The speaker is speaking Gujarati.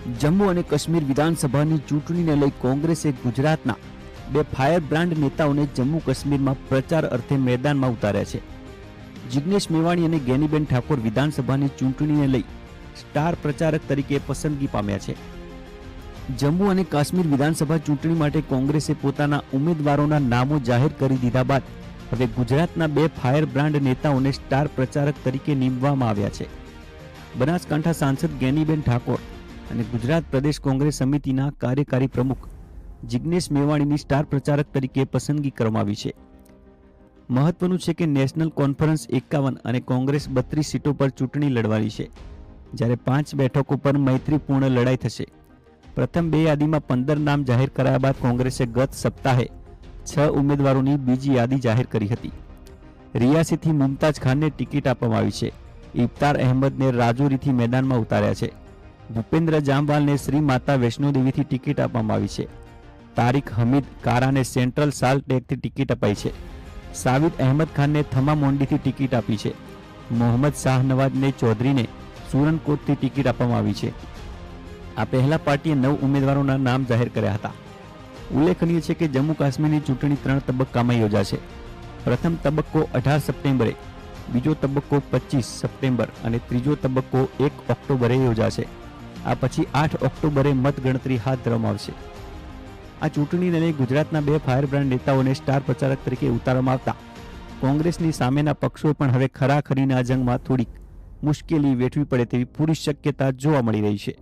જમ્મુ અને કાશ્મીર વિધાનસભાની ચૂંટણીને લઈ કોંગ્રેસે ગુજરાતના બે ફાયર બ્રાન્ડ નેતાઓને જમ્મુ કાશ્મીરમાં પ્રચાર અર્થે મેદાનમાં ઉતાર્યા છે. જિગ્નેશ મેવાણી અને ગેનીબેન ઠાકોર વિધાનસભાની ચૂંટણીને લઈ સ્ટાર પ્રચારક તરીકે પસંદગી પામ્યા છે. જમ્મુ અને કાશ્મીર વિધાનસભા ચૂંટણી માટે કોંગ્રેસે પોતાના ઉમેદવારોના નામો જાહેર કરી દીધા બાદ હવે ગુજરાતના બે ફાયર બ્રાન્ડ નેતાઓને સ્ટાર પ્રચારક તરીકે નીમવામાં આવ્યા છે. બનાસકાંઠા સાંસદ ગેનીબેન ઠાકોર અને ગુજરાત પ્રદેશ કોંગ્રેસ સમિતિના કાર્યકારી પ્રમુખ જિજ્ઞેશ મેવાણીની સ્ટાર પ્રચારક તરીકે પસંદગી કરવામાં આવી છે. મહત્વનું છે કે નેશનલ કોન્ફરન્સ એકાવન અને કોંગ્રેસ બત્રીસ સીટો પર ચૂંટણી લડવાની છે. જ્યારે પાંચ બેઠકો પર મૈત્રીપૂર્ણ લડાઈ થશે. પ્રથમ બે યાદીમાં પંદર નામ જાહેર કરાયા બાદ કોંગ્રેસે ગત સપ્તાહે છ ઉમેદવારોની બીજી યાદી જાહેર કરી હતી. રિયાસીથી મુમતાજ ખાનને ટિકિટ આપવામાં આવી છે. ઇફતાર અહેમદને રાજૌરીથી મેદાનમાં ઉતાર્યા છે. ભૂપેન્દ્ર જામવાલને શ્રી માતા વૈષ્ણોદેવીથી ટિકિટ આપવામાં આવી છે. તારીક હમીદ કારાને સેન્ટ્રલ સાલ ટેકથી ટિકિટ અપાઈ છે. સાવિદ અહેમદ ખાનને થમા મોંડીથી ટિકિટ આપી છે. મોહમ્મદ શાહનવાજને ચૌધરીને સુરનકોટથી ટિકિટ આપવામાં આવી છે. આ પહેલા પાર્ટીએ નવ ઉમેદવારોના નામ જાહેર કર્યા હતા. ઉલ્લેખનીય છે કે જમ્મુ કાશ્મીરની ચૂંટણી ત્રણ તબક્કામાં યોજાશે. પ્રથમ તબક્કો અઢાર સપ્ટેમ્બરે, બીજો તબક્કો પચીસ સપ્ટેમ્બર અને ત્રીજો તબક્કો એક ઓક્ટોબરે યોજાશે. આ પછી આઠ ઓક્ટોબરે મતગણતરી હાથ ધરવામાં આ ચૂંટણીને લઈ ગુજરાતના બે ફાયર બ્રાન્ડ નેતાઓને સ્ટાર પ્રચારક તરીકે ઉતારવામાં આવતા. કોંગ્રેસની સામેના પક્ષો પણ હવે ખરાખરીના જંગમાં થોડીક મુશ્કેલી વેઠવી પડે તેવી પૂરી શક્યતા જોવા મળી રહી છે.